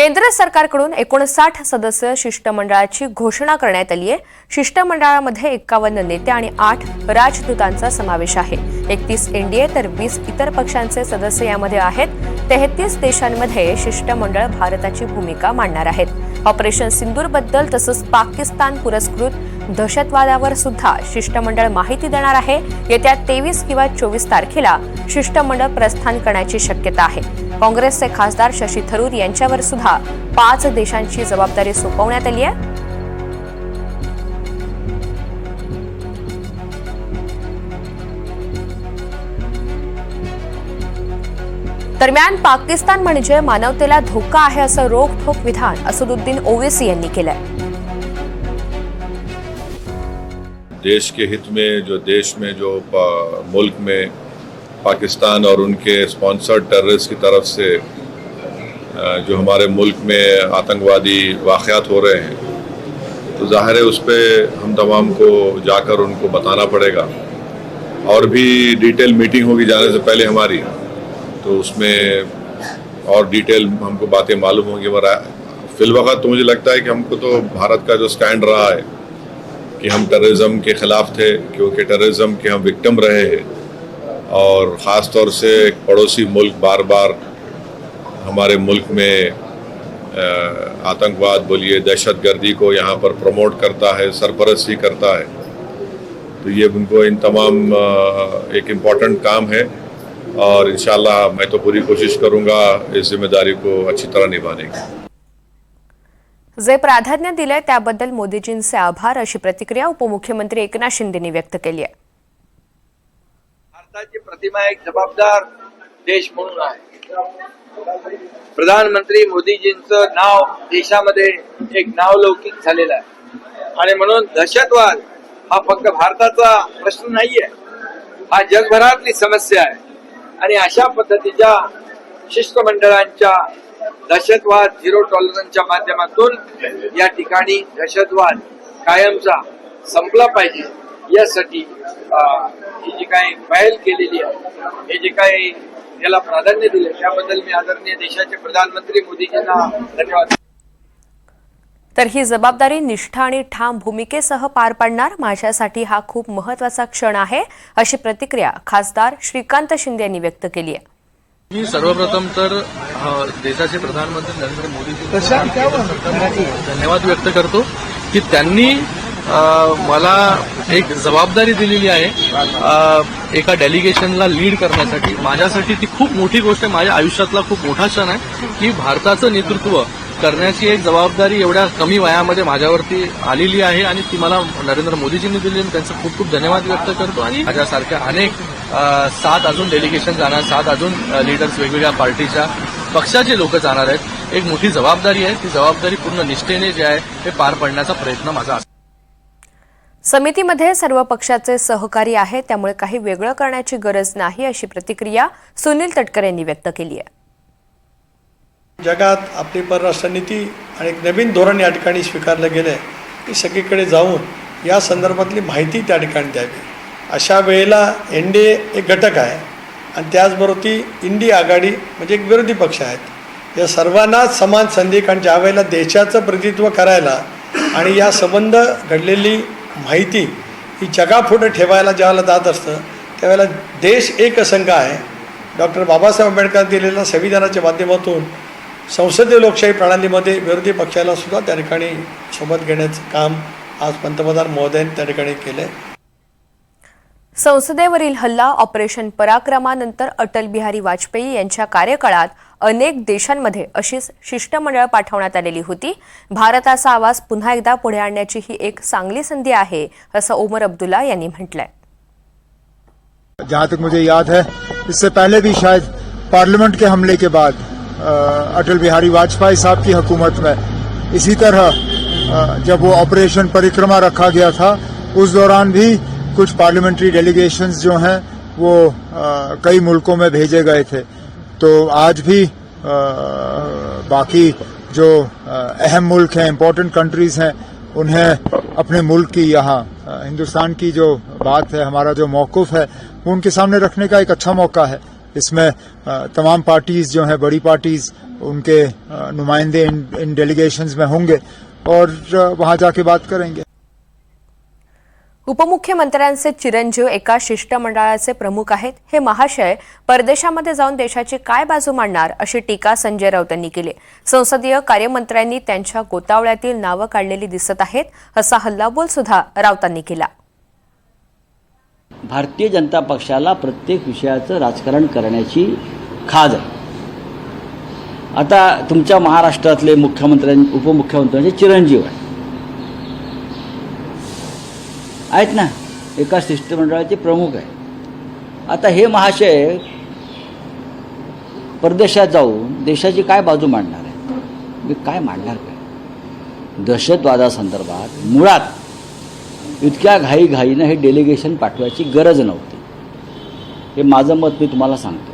केंद्र सरकारकडून एकोणसाठ सदस्य शिष्टमंडळाची घोषणा करण्यात आली आहे शिष्टमंडळामध्ये एक्कावन्न नेते आणि आठ राजदूतांचा समावेश आहे. एकतीस एनडीए तर वीस इतर पक्षांचे सदस्य यामध्ये आहेत. तेहतीस देशांमध्ये शिष्टमंडळ भारताची भूमिका मांडणार आहेत. ऑपरेशन सिंदूरबद्दल तसंच पाकिस्तान पुरस्कृत दहशतवादावर सुद्धा शिष्टमंडळ माहिती देणार आहे. येत्या तेवीस किंवा चोवीस तारखेला शिष्टमंडळ प्रस्थान करण्याची शक्यता आहे. काँग्रेसचे खासदार शशी थरूर यांच्यावर सुद्धा पाच देशांची जबाबदारी सोपवण्यात आली आहे. दरम्यान पाकिस्तान म्हणजे मानवतेला धोका आहे असं रोखोक विधान असदुद्दीन ओवेसी यांनी केलंय. देश के हित में जो देश में जो मुल्क में पाकिस्तान और उनके स्पॉन्सर्ड टेररिस्ट की तरफ़ से जो हमारे मुल्क में आतंकवादी वाक़ात हो रहे हैं तो ज़ाहिर है उस पर हम तमाम को जाकर उनको बताना पड़ेगा। और भी डिटेल मीटिंग होगी जाने से पहले हमारी तो उसमें और डिटेल हमको बातें मालूम होंगी। मगर फिलवक़्त तो मुझे लगता है कि हमको तो भारत का जो स्टैंड रहा है, कि हम टेररिज्म के ख़िलाफ़ थे क्योंकि टेररिज्म के हम विक्टम रहे हैं और ख़ास तौर से पड़ोसी मुल्क बार बार हमारे मुल्क में आतंकवाद, बोलिए दहशत गर्दी को यहाँ पर प्रमोट करता है, सरपरस्ती करता है। तो ये उनको इन तमाम एक इंपॉर्टेंट काम है और इंशाल्लाह मैं तो पूरी कोशिश करूँगा इस ज़िम्मेदारी को अच्छी तरह निभाने की। जे प्राधान्य दिलंय त्याबद्दल मोदीजींचे आभार अशी प्रतिक्रिया उपमुख्यमंत्री एकनाथ शिंदेनी व्यक्त केली आहे भारताची प्रतिमा एक जबाबदार देश म्हणून आहे. प्रधानमंत्री मोदीजींचं नाव देशामध्ये एक नावलौकिक झालेलं आहे. आणि म्हणून दहशतवाद हा फक्त भारताचा प्रश्न नाहीये हा जगभरातली समस्या आहे. आणि अशा पद्धतीच्या शिष्टमंडळांच्या दहशतवाद झिरो टॉलरन्सच्या माध्यमातून या ठिकाणी दहशतवाद कायमचा संपला पाहिजे. यासाठी ही जी काही पहल केलेली आहे हे जे काही याला प्राधान्य दिले त्याबद्दल मी आदरणीय देशाचे प्रधानमंत्री मोदीजींना धन्यवाद. तर ही जबाबदारी निष्ठा आणि ठाम भूमिकेसह पार पाडणार माझ्यासाठी हा खूप महत्त्वाचा क्षण आहे अशी प्रतिक्रिया खासदार श्रीकांत शिंदे यांनी व्यक्त केली आहे. मी सर्वप्रथम तर देशाचे प्रधानमंत्री नरेंद्र मोदीजी धन्यवाद व्यक्त करतो की त्यांनी मला एक जबाबदारी दिलेली आहे. एका डेलिगेशनला लीड करण्यासाठी. माझ्यासाठी ती खूप मोठी गोष्ट आहे. माझ्या आयुष्यातला खूप मोठा क्षण आहे की भारताचं नेतृत्व करण्याची एक जबाबदारी एवढ्या कमी वयामध्ये माझ्यावरती आलेली आहे आणि ती मला नरेंद्र मोदीजींनी दिली आणि त्यांचा खूप खूप धन्यवाद व्यक्त करतो. आणि माझ्यासारख्या अनेक सात अजून डेलिगेशन जाणार सात अजून लीडर्स वेगवेगळ्या पार्टीच्या पक्षाचे लोक जाणार आहेत. एक मोठी जबाबदारी आहे. ती जबाबदारी पूर्ण निष्ठेने जे आहे ते पार पाडण्याचा प्रयत्न माझा समितीमध्ये सर्व पक्षाचे सहकारी आहे त्यामुळे काही वेगळं करण्याची गरज नाही अशी प्रतिक्रिया सुनील तटकर यांनी व्यक्त केली आहे. जगात आपली परराष्ट्र नीती आणि एक नवीन धोरण या ठिकाणी स्वीकारलं गेलं आहे की सगळीकडे जाऊन या संदर्भातली माहिती त्या ठिकाणी द्यावी. अशा वेळेला एन डी ए एक घटक आहे आणि त्याचबरोबर ती इंडी आघाडी म्हणजे एक विरोधी पक्ष आहेत. या सर्वांनाच समान संधी कारण ज्या वेळेला देशाचं प्रतिनिधित्व करायला आणि या संबंध घडलेली माहिती ही जगापुढं ठेवायला ज्यावेळेला जात असतं त्यावेळेला देश एक संघ आहे. डॉक्टर बाबासाहेब आंबेडकर दिलेल्या संविधानाच्या माध्यमातून संसदीय लोकशाही प्रणालीमध्ये विरोधी पक्षाला सुद्धा त्या ठिकाणी सोबत घेण्याचं काम आज पंतप्रधान महोदयांनी त्या ठिकाणी केलं आहे संसदेवरील हल्ला ऑपरेशन पराक्रमानंतर अटल बिहारी वाजपेयी यांच्या कार्यकाळात अनेक देशांमध्ये अशीच शिष्टमंडळ पाठवण्यात आलेली होती. भारताचा आवाज पुन्हा एकदा पुढे आणण्याची ही एक चांगली संधी आहे असं ओमर अब्दुल्ला यांनी म्हटलंय. जहां तक मुझे याद है इससे पहले भी शायद पार्लियामेंट के हमले के बाद अटल बिहारी वाजपेयी साहब की हुकूमत में इसी तरह जब वो ऑपरेशन परिक्रमा रखा गया था उस दौरान भी कुछ पार्लियामेंट्री डेलीगेशंस जो हैं वो कई मुल्कों में भेजे गए थे। तो आज भी बाकी जो अहम मुल्क हैं इम्पोर्टेंट कंट्रीज़ हैं उन्हें अपने मुल्क की यहाँ हिंदुस्तान की जो बात है हमारा जो मौकूफ है वो उनके सामने रखने का एक अच्छा मौका है। इसमें तमाम पार्टीज़ जो हैं बड़ी पार्टीज़ उनके नुमाइंदे इन, इन डेलीगेशंस में होंगे और वहाँ जाके बात करेंगे। उपमुख्यमंत्र्यांचे चिरंजीव एका शिष्टमंडळाचे प्रमुख आहेत. हे महाशय परदेशामध्ये जाऊन देशाची काय बाजू मांडणार अशी टीका संजय राऊत यांनी केली. संसदीय कार्यमंत्र्यांनी त्यांच्या गोतावळ्यातील नावं काढलेली दिसत आहेत असा हल्लाबोल सुद्धा राऊतांनी केला. भारतीय जनता पक्षाला प्रत्येक विषयाचं राजकारण करण्याची खाज आहे. आता तुमच्या महाराष्ट्रातले मुख्यमंत्र्यां उपमुख्यमंत्र्यांचे चिरंजीव आहे आहेत ना एका शिष्टमंडळाचे प्रमुख आहे आता हे महाशय परदेशात जाऊन देशाची काय बाजू मांडणार आहे मी काय मांडणार काय? दहशतवादासंदर्भात मुळात इतक्या घाईघाईनं हे डेलिगेशन पाठवायची गरज नव्हती. हे माझं मत मी तुम्हाला सांगतो.